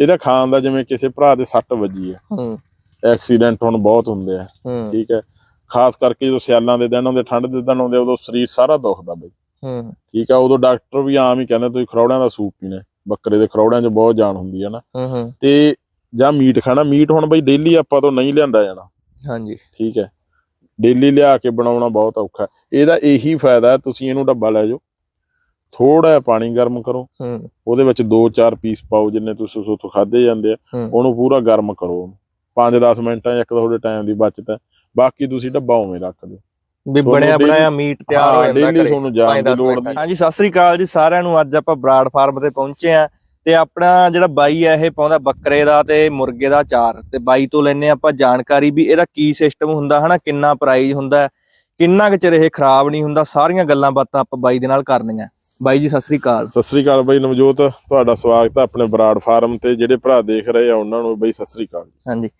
ਇਹਦਾ ਖਾਣ ਦਾ ਜਿਵੇਂ ਕਿਸੇ ਭਰਾ ਦੇ ਸੱਟ ਵੱਜੀ ਹੈ। ਹੂੰ। ਐਕਸੀਡੈਂਟ ਹੁਣ ਬਹੁਤ ਹੁੰਦੇ ਆ। ਹੂੰ। ਠੀਕ ਹੈ। ਖਾਸ ਕਰਕੇ ਜਦੋਂ ਸਿਆਲਾਂ ਦੇ ਦਿਨ ਆਉਂਦੇ ਠੰਡ ਦੇ ਦਿਨ ਆਉਂਦੇ ਉਦੋਂ ਸਰੀਰ ਸਾਰਾ ਦੁਖਦਾ ਬਈ। ਹੂੰ। ਠੀਕ ਹੈ ਉਦੋਂ ਡਾਕਟਰ ਵੀ ਆਮ ਹੀ ਕਹਿੰਦੇ ਤੁਸੀਂ ਖਰੌੜਿਆਂ ਦਾ ਸੂਪ ਪੀਣਾ। ਬੱਕਰੇ ਦੇ ਖਰੌੜਿਆਂ 'ਚ ਬਹੁਤ ਜਾਨ ਹੁੰਦੀ ਹੈ ਨਾ। ਹੂੰ ਹੂੰ। ਤੇ ਜਾਂ ਮੀਟ ਖਾਣਾ। ਮੀਟ ਹੁਣ ਬਈ ਡੇਲੀ ਆਪਾਂ ਤੋਂ ਨਹੀਂ ਲਿਆਂਦਾ ਜਾਣਾ। ਹਾਂਜੀ। ਠੀਕ ਹੈ। ਡੇਲੀ ਲਿਆ ਕੇ ਬਣਾਉਣਾ ਬਹੁਤ ਔਖਾ। ਇਹਦਾ ਇਹੀ ਫਾਇਦਾ ਤੁਸੀਂ ਇਹਨੂੰ ਡੱਬਾ ਲੈ ਜਾਓ। ਥੋੜਾ ਜਿਹਾ ਪਾਣੀ ਗਰਮ ਕਰੋ। ਹੂੰ। ਉਹਦੇ ਵਿੱਚ 2-4 ਪੀਸ ਪਾਓ ਜਿੰਨੇ ਤੁਸੀਂ ਉਥੋਂ ਖਾਦੇ ਜਾਂਦੇ ਆ। ਉਹਨੂੰ ਪੂਰਾ ਗਰਮ ਕਰੋ 5-10 ਮਿੰਟਾਂ ਇੱਕ ਤੁਹਾਡੇ ਟਾਈਮ ਦੀ ਬਚਤ ਹੈ। ਬਾਕੀ ਤੁਸੀਂ ਡੱਬਾ ਉਵੇਂ ਰੱਖ ਦਿਓ। ਵੀ ਬਣਿਆ ਬਣਾਇਆ ਮੀਟ ਤਿਆਰ ਹੋ ਜਾਂਦਾ ਡੇਲੀ ਤੁਹਾਨੂੰ ਜਾਣ ਦੀ ਲੋੜ ਨਹੀਂ। ਹਾਂਜੀ ਸਤਿ ਸ੍ਰੀ ਅਕਾਲ ਜੀ ਸਾਰਿਆਂ ਨੂੰ। ਅੱਜ ਆਪਾਂ ਬਰਾੜ ਫਾਰਮ ਤੇ ਪਹੁੰਚੇ ਆ ਤੇ ਆਪਣਾ ਜਿਹੜਾ ਬਾਈ ਆ ਇਹ ਪਾਉਂਦਾ ਬੱਕਰੇ ਦਾ ਤੇ ਮੁਰਗੇ ਦਾ ਚਾਰ ਤੇ ਬਾਈ ਤੋਂ ਲੈਨੇ ਆਪਾਂ ਜਾਣਕਾਰੀ ਵੀ ਇਹਦਾ ਕੀ ਸਿਸਟਮ ਹੁੰਦਾ ਹਨਾ? ਕਿੰਨਾ ਪ੍ਰਾਈਸ ਹੁੰਦਾ ਕਿੰਨਾ ਕੁ ਚਿਰ ਇਹ ਖਰਾਬ ਨਹੀਂ ਹੁੰਦਾ ਸਾਰੀਆਂ ਗੱਲਾਂ ਬਾਤਾਂ ਆਪਾਂ ਬਾਈ ਦੇ ਨਾਲ ਕਰਨੀਆਂ। ਬਾਈ ਜੀ ਸਤਿ ਸ੍ਰੀ ਅਕਾਲ। ਸਤਿ ਸ੍ਰੀ ਅਕਾਲ ਬਾਈ ਨਵਜੋਤ ਤੁਹਾਡਾ ਸਵਾਗਤ ਹੈ ਆਪਣੇ ਬਰਾੜ ਫਾਰਮ ਤੇ। ਜਿਹੜੇ ਭਰਾ ਦੇਖ ਰਹੇ ਆ ਉਹਨਾਂ ਨੂੰ ਬਈ ਸਤਿ ਸ੍ਰੀ ਅਕਾਲ। ਹਾਂਜੀ।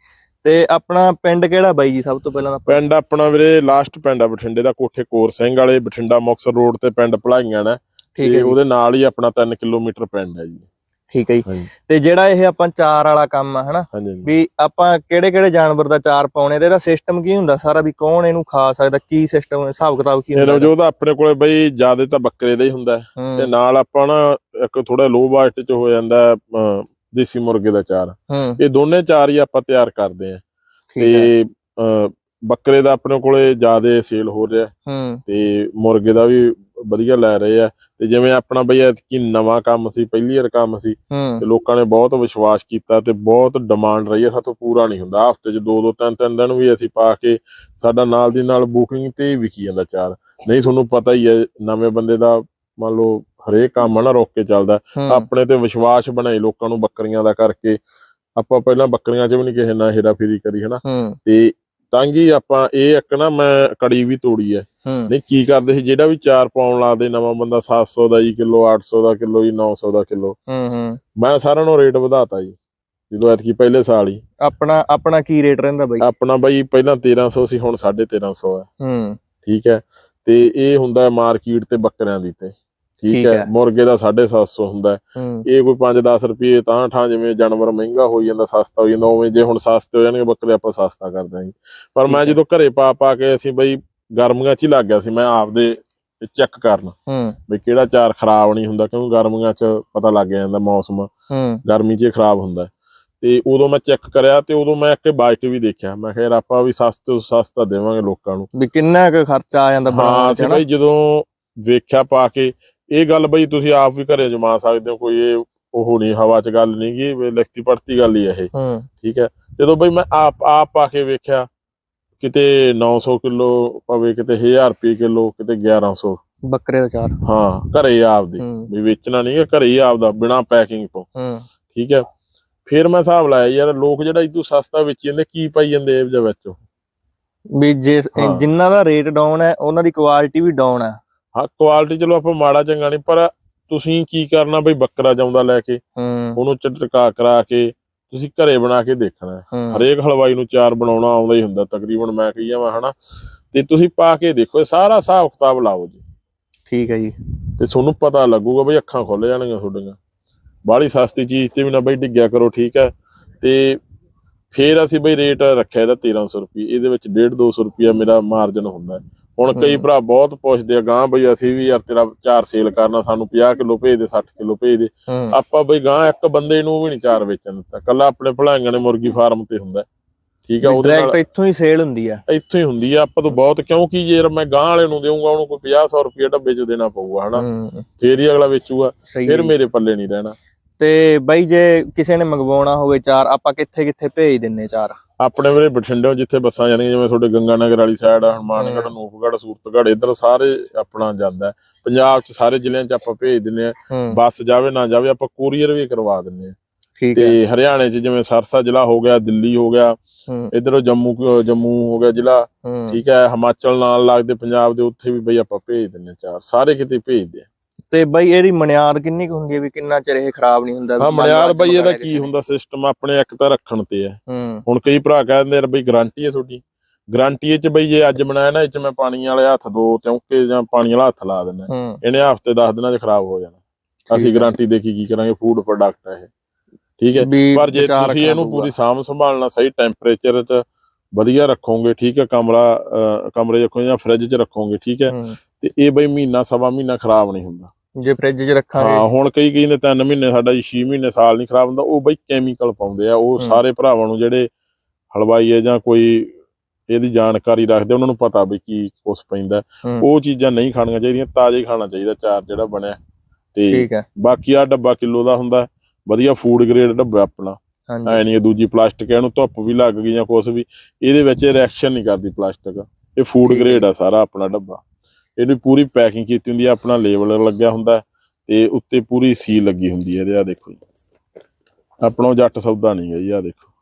ਤੇ ਆਪਣਾ ਪਿੰਡ ਕਿਹੜਾ ਬਾਈ ਜੀ ਸਭ ਤੋਂ ਪਹਿਲਾਂ ਆਪਾਂ- ਪਿੰਡ ਆਪਣਾ ਵੀਰੇ ਲਾਸਟ ਪਿੰਡ ਆ ਬਠਿੰਡੇ ਦਾ ਕੋਠੇ ਕੋਰ ਸਿੰਘ ਵਾਲੇ ਬਠਿੰਡਾ ਮੁਕਤਸਰ ਰੋਡ ਤੇ ਪਿੰਡ ਭਲਾਈਆਂ ਨੇ। ਠੀਕ ਹੈ ਉਹਦੇ ਨਾਲ ਹੀ ਆਪਣਾ 3 ਕਿਲੋਮੀਟਰ ਪਿੰਡ ਹੈ ਜੀ। ਠੀਕ ਹੈ ਜੀ। ਤੇ ਜਿਹੜਾ ਇਹ ਆਪਾਂ ਚਾਰ ਵਾਲਾ ਕੰਮ ਆ ਹਨਾ। ਵੀ ਆਪਾਂ ਕਿਹੜੇ ਕਿਹੜੇ ਜਾਨਵਰ ਦਾ ਚਾਰ ਪਾਉਣੇ ਤੇ ਇਹਦਾ ਸਿਸਟਮ ਕੀ ਹੁੰਦਾ? ਸਾਰਾ ਵੀ ਕੌਣ ਇਹਨੂੰ ਖਾ ਸਕਦਾ? ਕੀ ਸਿਸਟਮ ਹਿਸਾਬ ਕਿਤਾਬ ਕੀ ਹੁੰਦਾ ਨਵਜੋਤ ਆਪਣੇ ਕੋਲੇ ਬਈ ਜ਼ਿਆਦਾ ਤਾਂ ਬੱਕਰੇ ਦਾ ਹੀ ਹੁੰਦਾ ਤੇ ਨਾਲ ਆਪਾਂ ਨਾ ਇੱਕ ਥੋੜਾ ਲੋ ਬਾਸਟ ਚ ਹੋ ਜਾਂਦਾ ਦੇਸੀ ਮੁਰਗੇ ਦਾ ਚਾਰ। ਇਹ ਦੋਨੇ ਚਾਰ ਹੀ ਆਪਾਂ ਤਿਆਰ ਕਰਦੇ ਆ ਤੇ ਬੱਕਰੇ ਦਾ ਆਪਣੇ ਕੋਲੇ ਜ਼ਿਆਦਾ ਸੇਲ ਹੋ ਰਿਹਾ ਤੇ ਮੁਰਗੇ ਦਾ ਵੀ ਵਧੀਆ ਲੈ ਰਹੇ ਆ। ਤੇ ਜਿਵੇਂ ਆਪਣਾ ਬਈ ਐਤਕੀ ਨਵਾਂ ਕੰਮ ਸੀ ਪਹਿਲੀ ਵਾਰ ਕੰਮ ਸੀ ਤੇ ਲੋਕਾਂ ਨੇ ਬਹੁਤ ਵਿਸ਼ਵਾਸ ਕੀਤਾ ਤੇ ਬਹੁਤ ਡਿਮਾਂਡ ਰਹੀ ਹੈ ਸਾਤੋਂ ਪੂਰਾ ਨਹੀਂ ਹੁੰਦਾ। ਹਫ਼ਤੇ 'ਚ ਦੋ ਦੋ ਤਿੰਨ ਤਿੰਨ ਦਿਨ ਵੀ ਅਸੀਂ ਪਾ ਕੇ ਸਾਡਾ ਨਾਲ ਦੀ ਨਾਲ ਬੁਕਿੰਗ ਤੇ ਹੀ ਵਿਕੀ ਜਾਂਦਾ ਚਾਰ। ਨਹੀਂ ਤੁਹਾਨੂੰ ਪਤਾ ਹੀ ਹੈ ਨਵੇਂ ਬੰਦੇ ਦਾ ਮੰਨ ਲਓ ਹਰੇਕ ਕੰਮ ਆ ਨਾ ਰੋਕ ਕੇ ਚੱਲਦਾ। ਆਪਣੇ ਤੇ ਵਿਸ਼ਵਾਸ ਬਣਾਈ ਲੋਕਾਂ ਨੂੰ ਬੱਕਰੀਆਂ ਦਾ ਕਰਕੇ। ਆਪਾਂ ਪਹਿਲਾਂ ਬੱਕਰੀਆਂ 'ਚ ਵੀ ਨਹੀਂ ਕਿਸੇ ਨਾਲ ਹੇਰਾਫੇਰੀ ਕਰੀ ਹਨਾ। ਤੇ ਤਾਂ ਹੀ ਆਪਾਂ ਇਹ ਇੱਕ ਨਾ ਮੈਂ ਕੜੀ ਵੀ ਤੋੜੀ ਹੂੰ। ਨਹੀਂ ਕੀ ਕਰਦੇ ਸੀ? ਜਿਹੜਾ ਵੀ ਚਾਰ ਪਾਉਣ ਲਾਦੇ ਨਵਾਂ ਬੰਦਾ 700 ਦਾ ਜੀ ਕਿਲੋ 800 ਦਾ ਕਿਲੋ ਜੀ 900 ਦਾ ਕਿਲੋ। ਹੂੰ ਹੂੰ। ਮੈਂ ਸਾਰਿਆਂ ਨੂੰ ਰੇਟ ਵਧਾਤਾ ਜੀ ਜਦੋਂ ਐਤਕੀ ਪਹਿਲੇ ਸਾਲ ਹੀ। ਆਪਣਾ ਆਪਣਾ ਕੀ ਰੇਟ ਰਹਿੰਦਾ ਬਾਈ? ਆਪਣਾ ਬਾਈ ਪਹਿਲਾਂ 1300 ਸੀ ਹੁਣ 1350 ਹੈ ਹੂੰ। ਠੀਕ ਹੈ ਤੇ ਇਹ ਹੁੰਦਾ ਮਾਰਕੀਟ ਤੇ ਬੱਕਰਿਆਂ ਦੀ ਤੇ। ਠੀਕ ਹੈ ਹੈ। ਮੁਰਗੇ ਦਾ 750 ਹੁੰਦਾ ਹੈ। ਹੂੰ ਇਹ ਕੋਈ 5-10 ਰੁਪਏ ਤਾਂ ਠਾਂ ਜਿਵੇਂ ਜਾਨਵਰ ਮਹਿੰਗਾ ਹੋਈ ਜਾਂਦਾ ਸਸਤਾ ਹੋ ਜਾਂਦਾ ਉਵੇਂ ਜੇ ਹੁਣ ਸਸਤੇ ਹੋ ਜਾਣਗੇ ਬੱਕਰੇ ਆਪਾਂ ਸਸਤਾ ਕਰ ਦਾਂਗੇ ਪਰ ਮੈਂ ਹੈ। ਜਦੋਂ ਘਰੇ ਪਾ ਪਾ ਕੇ ਅਸੀਂ ਬਈ ਗਰਮੀਆਂ 'ਚ ਹੀ ਲੱਗ ਗਿਆ ਸੀ ਮੈਂ ਆਪਦੇ ਚੈੱਕ ਕਰਨ ਹੂੰ ਵੀ ਕਿਹੜਾ ਚਾਰ ਖਰਾਬ ਨਹੀਂ ਹੁੰਦਾ ਕਿਉਂਕਿ ਗਰਮੀਆਂ 'ਚ ਪਤਾ ਲੱਗ ਜਾਂਦਾ ਮੌਸਮ ਹੂੰ ਗਰਮੀ 'ਚ ਹੀ ਖਰਾਬ ਹੁੰਦਾ ਹੈ। ਤੇ ਉਦੋਂ ਮੈਂ ਚੈੱਕ ਕਰਿਆ ਤੇ ਉਦੋਂ ਮੈਂ ਇੱਕ ਬਾਈਟ ਵੀ ਦੇਖਿਆ ਮੈਂ ਕਿਹਾ ਆਪਾਂ ਵੀ ਸਸਤੇ ਤੋਂ ਸਸਤਾ ਦੇਵਾਂਗੇ ਲੋਕਾਂ ਨੂੰ ਵੀ ਕਿੰਨਾ ਕੁ ਖਰਚਾ ਆ ਜਾਂਦਾ ਹਾਂ ਬਣਾਉਣ ਚ? ਬਈ ਜਦੋਂ ਵੇਖਿਆ ਪਾ ਕੇ ਇਹ ਗੱਲ ਬਈ ਤੁਸੀਂ ਆਪ ਵੀ ਘਰੇ ਜਮਾ ਸਕਦੇ ਹੋ ਕੋਈ ਇਹ ਉਹ ਨਹੀਂ ਹਵਾ 'ਚ ਗੱਲ ਨਹੀਂ ਗੀ ਵੀ ਲਿਖਤੀ ਪੜਤੀ ਗੱਲ ਹੀ ਹੈ ਇਹ। ਹੂੰ। ਠੀਕ ਹੈ? ਜਦੋਂ ਬਈ ਮੈਂ ਆਪ ਆਪ ਪਾ ਕੇ ਵੇਖਿਆ ਕਿਤੇ 900 ਕਿਲੋ ਪਵੇ ਕਿਤੇ 1000 ਰੁਪਏ ਕਿਲੋ ਕਿਤੇ 1100 ਬੱਕਰੇ ਦਾ ਚਾਰ। ਹਾਂ ਘਰੇ ਆਪਦੇ ਵੀ ਵੇਚਣਾ ਨਹੀਂ ਹੈ ਘਰੇ ਹੀ ਆਪਦਾ ਬਿਨਾ ਪੈਕਿੰਗ ਤੋਂ। ਹੂੰ। ਠੀਕ ਹੈ? ਫਿਰ ਮੈਂ ਹਿਸਾਬ ਲਾਇਆ ਯਾਰ ਲੋਕ ਜਿਹੜਾ ਇਦੋਂ ਸਸਤਾ ਵੇਚੀ ਜਾਂਦੇ ਕੀ ਪਾਈ ਜਾਂਦੇ ਇਹ ਦੇ ਵਿੱਚ? ਵੀ ਜੇ ਹਾਂ। ਜਿੰਨਾ ਦਾ ਰੇਟ ਡਾਊਨ ਹੈ ਉਹਨਾਂ ਦੀ ਕੁਆਲਿਟੀ ਵੀ ਡਾਊਨ ਹੈ। ਹਾਂ ਕੁਆਲਿਟੀ ਚਲੋ ਆਪਾਂ ਮਾੜਾ ਚੰਗਾ ਨਹੀਂ ਪਰ ਤੁਸੀਂ ਕੀ ਕਰਨਾ ਬਈ ਬੱਕਰਾ ਜਾਉਂਦਾ ਲੈ ਕੇ? ਉਹਨੂੰ ਚਟਕਾ ਕਰਾ ਕੇ ਤੁਸੀਂ ਘਰੇ ਬਣਾ ਕੇ ਦੇਖਣਾ। ਹਰੇਕ ਹਲਵਾਈ ਨੂੰ ਚਾਰ ਬਣਾਉਣਾ ਆਉਂਦਾ ਹੀ ਹੁੰਦਾ ਤਕਰੀਬਨ ਮੈਂ ਕਹੀ ਜਾਵਾਂ ਹਨਾ? ਤੇ ਤੁਸੀਂ ਪਾ ਕੇ ਦੇਖੋ ਸਾਰਾ ਹਿਸਾਬ ਕਿਤਾਬ ਲਾਓ ਜੀ। ਠੀਕ ਹੈ ਜੀ। ਤੇ ਤੁਹਾਨੂੰ ਪਤਾ ਲੱਗੂਗਾ ਬਈ ਅੱਖਾਂ ਖੁੱਲ ਜਾਣਗੀਆਂ ਤੁਹਾਡੀਆਂ। ਬਾਹਲੀ ਸਸਤੀ ਚੀਜ਼ ਤੇ ਵੀ ਨਾ ਬਈ ਡਿੱਗਿਆ ਕਰੋ ਠੀਕ ਹੈ? ਤੇ ਫੇਰ ਅਸੀਂ ਬਈ ਰੇਟ ਰੱਖਿਆ ਇਹਦਾ 1300 ਰੁਪਏ ਇਹਦੇ ਵਿੱਚ 1.5 200 ਰੁਪਿਆ ਮੇਰਾ ਮਾਰਜਨ ਹੁੰਦਾ। ਹੈ। ਹੁਣ ਕਈ। ਭਰਾ ਬਹੁਤ ਪੁੱਛਦੇ ਆ ਗਾਂ ਬਈ ਅਸੀਂ ਵੀ ਯਾਰ ਤੇਰਾ ਚਾਰ ਸੇਲ ਕਰਨਾ ਸਾਨੂੰ 50 ਕਿਲੋ ਭੇਜ ਦੇ 60 ਕਿਲੋ ਭੇਜ ਦੇ। ਆਪਾਂ ਬਈ ਗਾਂ ਇੱਕ ਬੰਦੇ ਨੂੰ ਵੀ ਨਹੀਂ ਚਾਰ ਵੇਚਣ ਦਿੱਤਾ। ਕੱਲਾ ਆਪਣੇ ਭਲਾਈਆਂ ਨੇ ਮੁਰਗੀ ਫਾਰਮ ਤੇ ਹੁੰਦਾ। ਠੀਕ ਹੈ ਉਹਦੇ ਡਾਇਰੈਕਟ ਨਾਲ ਇੱਥੋਂ ਹੀ ਸੇਲ ਹੁੰਦੀ ਆ। ਇੱਥੋਂ ਹੀ ਹੁੰਦੀ ਆ। ਆਪਾਂ ਤੋਂ ਬਹੁਤ ਕਿਉਂਕਿ ਜੇ ਮੈਂ ਗਾਂ ਵਾਲੇ ਨੂੰ ਦੇਵਾਂਗਾ ਉਹਨੂੰ ਕੋਈ 50 100 ਰੁਪਏ ਡੱਬੇ ਚ ਦੇਣਾ ਪਊਗਾ ਹਨਾ? ਫੇਰ ਹੀ ਅਗਲਾ ਵੇਚੂਗਾ ਫਿਰ। ਮੇਰੇ ਪੱਲੇ ਨਹੀਂ ਰਹਿਣਾ। ਤੇ ਬਾਈ ਜੇ ਕਿਸੇ ਨੇ ਮੰਗਵਾਉਣਾ ਹੋਵੇ ਚਾਰ ਆਪਾਂ ਕਿੱਥੇ ਕਿੱਥੇ ਭੇਜ ਦਿੰਨੇ ਚਾਰ? ਆਪਣੇ ਵੀਰੇ ਬਠਿੰਡਿਓਂ ਜਿੱਥੇ ਬੱਸਾਂ ਜਾਂਦੀਆਂ ਜਿਵੇਂ ਤੁਹਾਡੇ ਗੰਗਾ ਨਗਰ ਵਾਲੀ ਸਾਈਡ ਹਨੂਮਾਨਗੜ੍ਹ ਹਮ। ਨੂਪਗੜ੍ਹ ਸੂਰਤਗੜ੍ਹ ਇੱਧਰ ਸਾਰੇ ਆਪਣਾ ਜਾਂਦਾ। ਪੰਜਾਬ 'ਚ ਸਾਰੇ ਜ਼ਿਲ੍ਹਿਆਂ 'ਚ ਆਪਾਂ ਭੇਜ ਦਿੰਨੇ ਆ ਬੱਸ ਜਾਵੇ ਨਾ ਜਾਵੇ ਆਪਾਂ ਕੋਰੀਅਰ ਵੀ ਕਰਵਾ ਦਿੰਨੇ ਆ ਠੀਕ ਹੈ। ਤੇ ਹਰਿਆਣੇ 'ਚ ਜਿਵੇਂ ਸਰਸਾ ਜ਼ਿਲ੍ਹਾ ਹੋ ਗਿਆ ਦਿੱਲੀ ਹੋ ਗਿਆ ਇੱਧਰੋਂ ਜੰਮੂ ਜੰਮੂ ਹੋ ਗਿਆ ਜ਼ਿਲ੍ਹਾ ਠੀਕ ਹੈ ਹਿਮਾਚਲ ਨਾਲ ਲੱਗਦੇ ਪੰਜਾਬ ਦੇ ਉੱਥੇ ਵੀ ਬਈ ਆਪਾਂ ਭੇਜ ਦਿੰਨੇ ਚਾਰ ਸਾਰੇ ਕਿਤੇ ਭੇਜਦੇ ਆ ਤੇ ਬਾਈ ਇਹਦੀ ਮਨਿਆਦ ਕਿੰਨੀ ਕੁ ਹੁੰਦੀ ਹੈ ਵੀ ਕਿੰਨਾ ਚਿਰ ਇਹ ਖਰਾਬ ਨਹੀਂ ਹੁੰਦਾ ਹਾਂ ਅੱਜ ਬਈ ਇਹਦਾ ਕੀ ਨੇ। ਹੁੰਦਾ ਸਿਸਟਮ ਆਪਣੇ ਇੱਕ ਤਾਂ ਰੱਖਣ ਤੇ ਹੈ। ਹੁਣ ਕਈ ਭਰਾ ਕਹਿੰਦੇ ਯਾਰ ਬਈ ਗਾਰੰਟੀ ਹੈ ਤੁਹਾਡੀ। ਗਾਰੰਟੀ ਇਹ ਚ ਬਈ ਜੇ ਅੱਜ ਬਣਾਇਆ ਨਾ ਇਹ ਚ ਮੈਂ ਪਾਣੀ ਵਾਲੇ ਹੱਥ ਦੋ ਕਿਉਂਕਿ ਜਾਂ ਪਾਣੀ ਵਾਲਾ ਹੱਥ ਲਾ ਦਿੰਦਾ। ਇਹਨੇ ਹਫ਼ਤੇ 10 ਦਿਨਾਂ ਚ ਖਰਾਬ ਹੋ ਜਾਣਾ। ਅਸੀਂ। ਗਾਰੰਟੀ ਦੇ ਕੇ ਕੀ ਕਰਾਂਗੇ? ਫੂਡ ਪ੍ਰੋਡਕਟ ਹੈ ਇਹ। ਠੀਕ ਹੈ? ਪਰ ਜੇ ਤੁਸੀਂ ਇਹਨੂੰ। ਪੂਰੀ ਸਾਂਭ ਸੰਭਾਲਣਾ ਸਹੀ ਟੈਂਪਰੇਚਰ 'ਚ ਵਧੀਆ ਰੱਖੋਗੇ ਠੀਕ ਹੈ? ਕਮਰਾ ਕਮਰੇ 'ਚ ਰੱਖੋ ਜਾਂ ਫ੍ਰਿਜ 'ਚ ਰੱਖੋਗੇ ਠੀਕ ਹੂੰ। ਤੇ ਇਹ ਬਈ ਮਹੀਨਾ ਸਵਾ ਮਹੀਨਾ ਖਰਾਬ ਨਹੀਂ ਹੁੰਦਾ। ਜੇ ਫ੍ਰਿਜ 'ਚ ਹਾਂ ਰੱਖਾਂਗੇ ਹੁਣ ਕਈ ਕਹਿੰਦੇ ਤਿੰਨ ਮਹੀਨੇ ਸਾਡਾ ਜੀ 6 ਮਹੀਨੇ ਸਾਲ ਨਹੀਂ ਖਰਾਬ ਹੁੰਦਾ ਉਹ ਬਈ ਕੈਮੀਕਲ ਪਾਉਂਦੇ ਆ ਉਹ ਹੂੰ। ਸਾਰੇ ਭਰਾਵਾਂ ਨੂੰ ਜਿਹੜੇ ਹਲਵਾਈ ਹੈ ਜਾਂ ਕੋਈ ਇਹਦੀ ਜਾਣਕਾਰੀ ਰੱਖਦੇ ਉਹਨਾਂ ਨੂੰ ਪਤਾ ਵੀ ਕੀ ਕੁਛ ਪੈਂਦਾ। ਹੂੰ। ਉਹ ਚੀਜ਼ਾਂ ਨਹੀਂ ਖਾਣੀਆਂ ਚਾਹੀਦੀਆਂ ਤਾਜ਼ਾ ਹੀ ਖਾਣਾ ਚਾਹੀਦਾ ਚਾਰ ਜਿਹੜਾ ਬਣਿਆ। ਤੇ ਠੀਕ ਹੈ ਬਾਕੀ ਆ ਡੱਬਾ ਕਿਲੋ ਦਾ ਹੁੰਦਾ ਵਧੀਆ ਫੂਡ ਗ੍ਰੇਡ ਡੱਬਾ ਆਪਣਾ। ਐ ਨਹੀਂ ਦੂਜੀ ਪਲਾਸਟਿਕ ਇਹਨੂੰ ਧੁੱਪ ਵੀ ਲੱਗ ਗਈ ਜਾਂ ਕੁਛ ਵੀ ਇਹਦੇ ਵਿੱਚ ਰਿਐਕਸ਼ਨ ਨਹੀਂ ਕਰਦੀ ਪਲਾਸਟਿਕ। ਇਹ ਫੂਡ ਹੈ। ਗ੍ਰੇਡ ਆ ਸਾਰਾ ਆਪਣਾ ਡੱਬਾ। ਇਹਦੀ ਪੂਰੀ ਪੈਕਿੰਗ ਕੀਤੀ ਹੁੰਦੀ ਆ ਆਪਣਾ ਲੇਬਲ ਲੱਗਿਆ ਹੁੰਦਾ ਤੇ ਉੱਤੇ ਪੂਰੀ ਸੀਲ ਲੱਗੀ ਹੁੰਦੀ ਹੈ ਇਹਦੇ ਆ ਦੇਖੋ ਜੀ। ਆਪਣਾ ਜੱਟ ਸੌਦਾ ਨਹੀਂ ਗਾ ਜੀ ਆ ਦੇਖੋ।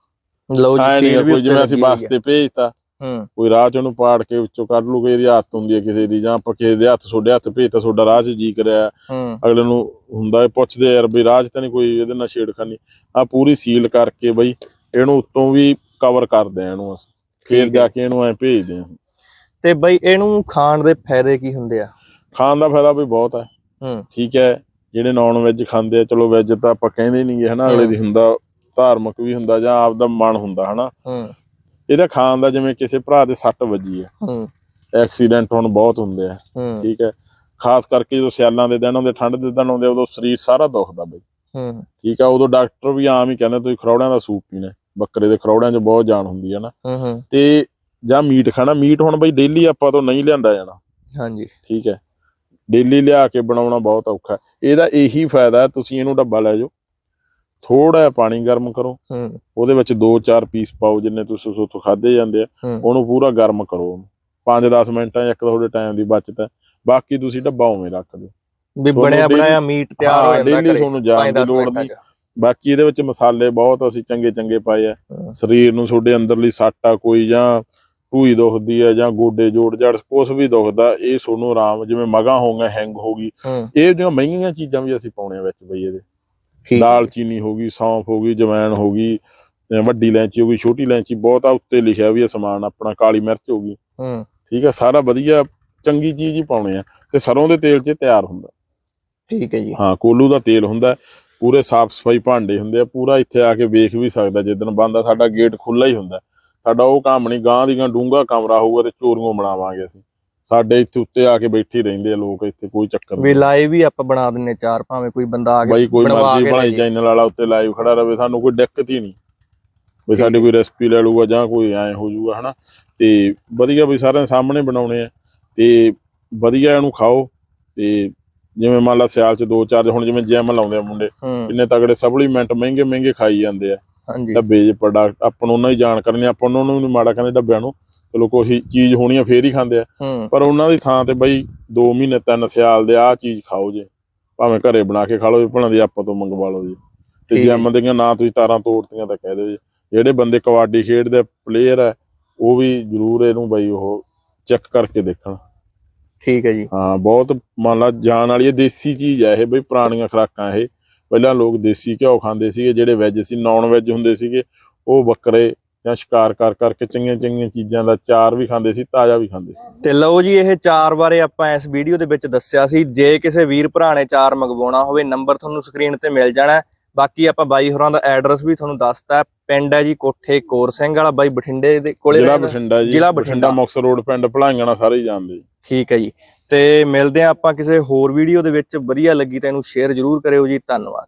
ਲਓ ਜੀ ਸੀਲ ਵੀ ਜਿਵੇਂ ਅਸੀਂ ਲੱਗੀ ਹੋਈ ਬੱਸ ਤੇ ਭੇਜਤਾ ਹੂੰ। ਕੋਈ ਰਾਹ ਚ ਉਹਨੂੰ ਪਾੜ ਕੇ ਵਿੱਚੋਂ ਕੱਢ ਲੂ ਕੋਈ ਰਿਆਤ ਹੁੰਦੀ ਹੈ ਕਿਸੇ ਦੀ ਜਾਂ ਆਪਾਂ ਕਿਸੇ ਦੇ ਹੱਥ ਤੁਹਾਡੇ ਹੱਥ ਭੇਜਤਾ ਤੁਹਾਡਾ ਰਾਹ ਚ ਜੀ ਕਰਿਆ। ਹੂੰ। ਅਗਲੇ ਨੂੰ ਹੁੰਦਾ ਹੈ ਪੁੱਛਦੇ ਆ ਯਾਰ ਵੀ ਰਾਜ ਤਾਂ ਨਹੀਂ ਕੋਈ ਇਹਦੇ ਨਾਲ ਛੇੜਖਾਨੀ। ਆ ਪੂਰੀ ਸੀਲ ਕਰਕੇ ਬਈ ਇਹਨੂੰ ਉੱਤੋਂ ਵੀ ਕਵਰ ਕਰਦੇ ਆ ਇਹਨੂੰ ਅਸੀਂ। ਫੇਰ ਹੈ। ਜਾ ਕੇ ਇਹਨੂੰ ਐ ਭੇਜਦੇ ਆ ਤੇ ਬਈ ਇਹਨੂੰ ਖਾਣ ਦੇ ਫਾਇਦੇ ਕੀ ਹੁੰਦੇ ਆ? ਖਾਣ ਦਾ ਫਾਇਦਾ ਵੀ ਬਹੁਤ ਹੈ ਹੂੰ। ਠੀਕ ਹੈ ਜਿਹੜੇ ਨਾਨ ਵੈਜ ਖਾਂਦੇ ਆ ਚਲੋ ਵੈਜ ਤਾਂ ਆਪਾਂ ਕਹਿੰਦੇ ਨਹੀਂਗੇ ਹਨਾ ਅਗਲੇ ਦੀ ਹੁੰਦਾ ਧਾਰਮਿਕ ਵੀ ਹੁੰਦਾ ਜਾਂ ਆਪਦਾ ਮਨ ਹੁੰਦਾ ਹਨਾ। ਹੂੰ। ਇਹਦਾ ਖਾਣ ਦਾ ਜਿਵੇਂ ਕਿਸੇ ਭਰਾ ਦੇ ਸੱਟ ਵੱਜੀ ਹੈ ਹੂੰ। ਐਕਸੀਡੈਂਟ ਹੁਣ ਬਹੁਤ ਹੁੰਦੇ ਆ। ਠੀਕ ਹੈ ਖਾਸ ਕਰਕੇ ਜਦੋਂ ਸਿਆਲਾਂ ਦੇ ਦਿਨ ਆਉਂਦੇ ਠੰਡ ਦੇ ਦਿਨ ਆਉਂਦੇ ਉਦੋਂ ਸਰੀਰ ਸਾਰਾ ਦੁਖਦਾ ਬਈ। ਹੂੰ। ਠੀਕ ਆ ਉਦੋਂ ਡਾਕਟਰ ਵੀ ਆਮ ਹੀ ਕਹਿੰਦੇ ਤੁਸੀਂ ਖਰੌੜਿਆਂ ਦਾ ਸੂਪ ਪੀਣਾ। ਬੱਕਰੇ ਦੇ ਖਰੌੜਿਆਂ 'ਚ ਬਹੁਤ ਜਾਨ ਹੁੰਦੀ ਹੈ ਨਾ ਹੂੰ ਹੂੰ। ਤੇ ਜਾਂ ਮੀਟ ਖਾਣਾ ਮੀਟ ਹੁਣ ਬਈ ਡੇਲੀ ਆਪਾਂ ਤੋਂ ਨਹੀਂ ਲਿਆਂਦਾ ਜਾਣਾ। ਹਾਂਜੀ। ਠੀਕ ਹੈ। ਡੇਲੀ ਲਿਆ ਕੇ ਬਣਾਉਣਾ ਬਹੁਤ ਔਖਾ। ਇਹਦਾ ਇਹੀ ਫਾਇਦਾ ਤੁਸੀਂ ਇਹਨੂੰ ਡੱਬਾ ਲੈ ਜਾਓ। ਥੋੜਾ ਪਾਣੀ ਗਰਮ ਕਰੋ। ਹੂੰ। ਉਹਦੇ ਵਿੱਚ 2-4 ਪੀਸ ਪਾਓ ਜਿੰਨੇ ਤੁਸੀਂ ਉਥੋਂ ਖਾਦੇ ਜਾਂਦੇ ਆ। ਉਹਨੂੰ ਪੂਰਾ ਗਰਮ ਕਰੋ ਉਹਨੂੰ। 5-10 ਮਿੰਟਾਂ ਇੱਕ ਤੁਹਾਡੇ ਟਾਈਮ ਦੀ ਬਚਤ ਹੈ। ਬਾਕੀ ਤੁਸੀਂ ਡੱਬਾ ਉਵੇਂ ਰੱਖ ਦਿਓ। ਵੀ ਬਣਿਆ ਬਣਾਇਆ ਮੀਟ ਤਿਆਰ ਹੋ ਜਾਂਦਾ ਡੇਲੀ ਤੁਹਾਨੂੰ ਜਾਣ ਦੀ 5-10 ਲੋੜ ਨਹੀਂ। ਬਾਕੀ ਇਹਦੇ ਵਿੱਚ ਮਸਾਲੇ ਬਹੁਤ ਅਸੀਂ ਚੰਗੇ ਚੰਗੇ ਪਾਏ ਆ। ਸਰੀਰ ਨੂੰ ਤੁਹਾਡੇ ਅੰਦਰਲੀ ਸੱਟ ਆ ਕੋਈ ਜਾਂ ਢੂਈ ਦੁਖਦੀ ਹੈ ਜਾਂ ਗੋਡੇ ਜੋੜ ਜੜ ਕੁਛ ਵੀ ਦੁਖਦਾ ਇਹ ਤੁਹਾਨੂੰ ਆਰਾਮ ਜਿਵੇਂ ਮਗਾ ਹੋ ਗਿਆ ਹੈਂਗ ਹੋ ਗਈ। ਹੂੰ। ਇਹ ਜਿਹੜੀਆਂ ਮਹਿੰਗੀਆਂ ਚੀਜ਼ਾਂ ਵੀ ਅਸੀਂ ਪਾਉਣੇ ਆ ਵਿੱਚ ਬਈ ਇਹਦੇ। ਦਾਲ ਚੀਨੀ ਹੋ ਗਈ ਸੌਂਫ ਹੋ ਗਈ ਜਵੈਣ ਹੋ ਗਈ ਵੱਡੀ ਹੋ ਗਈ ਛੋਟੀ ਇਲਾਇਚੀ ਬਹੁਤ ਆ ਉੱਤੇ ਲਿਖਿਆ ਵੀ ਇਹ ਸਮਾਨ ਆਪਣਾ ਕਾਲੀ ਮਿਰਚ ਹੋ ਗਈ। ਠੀਕ ਹੈ ਸਾਰਾ ਵਧੀਆ ਚੰਗੀ ਚੀਜ਼ ਹੀ ਪਾਉਣੇ ਆ ਤੇ ਸਰੋਂ ਦੇ ਤੇਲ 'ਚ ਤਿਆਰ ਹੁੰਦਾ। ਠੀਕ ਹੈ ਜੀ। ਹਾਂ ਕੋਲੂ ਦਾ ਤੇਲ ਹੁੰਦਾ ਪੂਰੇ ਸਾਫ਼ ਸਫ਼ਾਈ ਭਾਂਡੇ ਹੁੰਦੇ ਆ ਪੂਰਾ ਇੱਥੇ ਆ ਕੇ ਵੇਖ ਵੀ ਸਕਦਾ ਜਿੱਦਣ ਬੰਦਾ ਸਾਡਾ ਗੇਟ ਖੁੱਲਾ ਹੀ ਹੁੰਦਾ। ਸਾਡਾ ਉਹ ਕੰਮ ਨਹੀਂ ਗਾਂ ਦੀਆਂ ਡੂੰਗਾ ਕਮਰਾ ਹੋਊਗਾ ਤੇ ਚੋਰੀਆਂ ਬਣਾਵਾਂਗੇ ਅਸੀਂ। ਸਾਡੇ ਇੱਥੇ ਉੱਤੇ ਆ ਕੇ ਬੈਠੇ ਰਹਿੰਦੇ ਆ ਲੋਕ ਇੱਥੇ ਕੋਈ ਚੱਕਰ ਵੀ ਨਹੀਂ। ਲਾਈਵ ਵੀ ਆਪਾਂ ਬਣਾ ਦਿੰਨੇ ਚਾਰ ਭਾਵੇਂ ਕੋਈ ਬੰਦਾ ਆ ਕੇ ਬਾਈ ਕੋਈ ਬਣਵਾ ਮਰਜ਼ੀ ਬਣਾਈ ਚੈਨਲ ਵਾਲਾ ਉੱਤੇ ਲਾਈਵ ਖੜਾ ਰਵੇ ਸਾਨੂੰ ਕੋਈ ਦਿੱਕਤ ਹੀ ਨਹੀਂ। ਵੀ ਸਾਡੀ ਕੋਈ ਰੈਸਪੀ ਲੈ ਲੂਗਾ ਜਾਂ ਕੋਈ ਐ ਹੋ ਜਾਊਗਾ ਹਨਾ? ਤੇ ਵਧੀਆ ਵੀ ਸਾਰਿਆਂ ਦੇ ਸਾਹਮਣੇ ਬਣਾਉਣੇ ਆ। ਤੇ ਵਧੀਆ ਇਹਨੂੰ ਖਾਓ। ਤੇ ਜਿਵੇਂ ਮੰਨ ਲਾ ਸਿਆਲ ਚ ਦੋ ਚਾਰ ਹੁਣ ਜਿਵੇਂ ਜਿਮ ਲਾਉਂਦੇ ਆ ਮੁੰਡੇ ਕਿੰਨੇ ਤਗੜੇ ਸਪਲੀਮੈਂਟ ਮਹਿੰਗੇ ਮਹਿੰਗੇ ਖਾਈ ਜਾਂਦੇ ਆ। ਡੱਬੇ ਜੇ ਪ੍ਰੋਡਕਟ ਆਪਾਂ ਨੂੰ ਉਹਨਾਂ ਦੀ ਜਾਣ ਕਰਨੀ ਆਪਾਂ ਉਹਨਾਂ ਨੂੰ ਨੀ ਮਾੜਾ ਕਹਿੰਦੇ ਡੱਬਿਆਂ ਨੂੰ ਚਲੋ ਕੋਈ ਚੀਜ਼ ਹੋਣੀ ਆ ਫੇਰ ਹੀ ਖਾਂਦੇ ਆ। ਹੂੰ। ਪਰ ਉਹਨਾਂ ਦੀ ਥਾਂ ਤੇ ਬਈ 2 ਮਹੀਨੇ ਤਿੰਨ ਸਿਆਲ ਦੇ ਆਹ ਚੀਜ਼ ਖਾਓ ਜੇ। ਭਾਵੇਂ ਘਰੇ ਬਣਾ ਕੇ ਖਾ ਲਓ ਭਣਾ ਦੀ ਆਪਾਂ ਤੋਂ ਮੰਗਵਾ ਲਓ ਜੀ। ਤੇ ਹੈ। ਜਿਮ ਦੀਆਂ ਨਾ ਤੁਸੀਂ ਤਾਰਾਂ ਤੋੜਤੀਆਂ ਤਾਂ ਕਹਿ ਦਿਓ ਜੀ। ਜਿਹੜੇ ਬੰਦੇ ਕਬੱਡੀ ਖੇਡਦੇ ਪਲੇਅਰ ਆ ਉਹ ਵੀ ਜ਼ਰੂਰ ਇਹਨੂੰ ਬਈ ਉਹ ਚੈੱਕ ਕਰਕੇ ਦੇਖਣ। ਠੀਕ ਹੈ ਜੀ। ਹਾਂ ਬਹੁਤ ਮੰਨ ਲਾ ਜਾਨ ਵਾਲੀ ਇਹ ਦੇਸੀ ਚੀਜ਼ ਹੈ ਇਹ ਬਈ ਪੁਰਾਣੀਆਂ ਖੁਰਾਕਾਂ ਇਹ। ਪਹਿਲਾਂ ਲੋਕ ਦੇਸੀ ਘਿਓ ਖਾਂਦੇ ਸੀਗੇ, ਜਿਹੜੇ ਵੈਜ ਸੀ ਨਾਨ ਵੈਜ ਹੁੰਦੇ ਸੀਗੇ, ਉਹ ਬੱਕਰੇ ਜਾਂ ਸ਼ਿਕਾਰ ਕਰ ਕਰਕੇ ਚੰਗੀਆਂ ਚੰਗੀਆਂ ਚੀਜ਼ਾਂ ਦਾ ਚਾਰ ਵੀ ਖਾਂਦੇ ਸੀ, ਤਾਜ਼ਾ ਵੀ ਖਾਂਦੇ ਸੀ। ਤੇ ਲਓ ਜੀ, ਇਹ ਚਾਰ ਬਾਰੇ ਆਪਾਂ ਇਸ ਵੀਡੀਓ ਦੇ ਵਿੱਚ ਦੱਸਿਆ ਸੀ। ਜੇ ਕਿਸੇ ਵੀਰ ਭਰਾ ਨੇ ਚਾਰ ਮੰਗਵਾਉਣਾ ਹੋਵੇ ਨੰਬਰ ਤੁਹਾਨੂੰ ਸਕਰੀਨ ਤੇ ਮਿਲ ਜਾਣਾ। ਬਾਕੀ ਆਪਾਂ ਬਾਈ ਹੋਰਾਂ ਦਾ ਐਡਰੈਸ ਵੀ ਤੁਹਾਨੂੰ ਦੱਸਤਾ। ਪਿੰਡ ਹੈ ਜੀ ਕੋਠੇ ਕੋਰ ਸਿੰਘ ਵਾਲਾ ਬਾਈ ਬਠਿੰਡੇ ਦੇ ਕੋਲੇ ਜ਼ਿਲ੍ਹਾ। ਬਠਿੰਡਾ ਜੀ ਜ਼ਿਲ੍ਹਾ ਬਠਿੰਡਾ। ਮੁਕਤਸਰ ਰੋਡ ਪਿੰਡ ਭਲਾਈਆਂ ਸਾਰੇ ਹੀ ਜਾਣਦੇ ਠੀਕ ਹੈ ਜੀ ਤੇ ਮਿਲਦੇ ਆ ਆਪਾਂ ਕਿਸੇ ਹੋਰ ਵੀਡੀਓ ਦੇ ਵਿੱਚ ਵਧੀਆ ਲੱਗੀ ਤਾਂ ਇਹਨੂੰ ਸ਼ੇਅਰ ਜ਼ਰੂਰ ਕਰਿਓ ਜੀ ਧੰਨਵਾਦ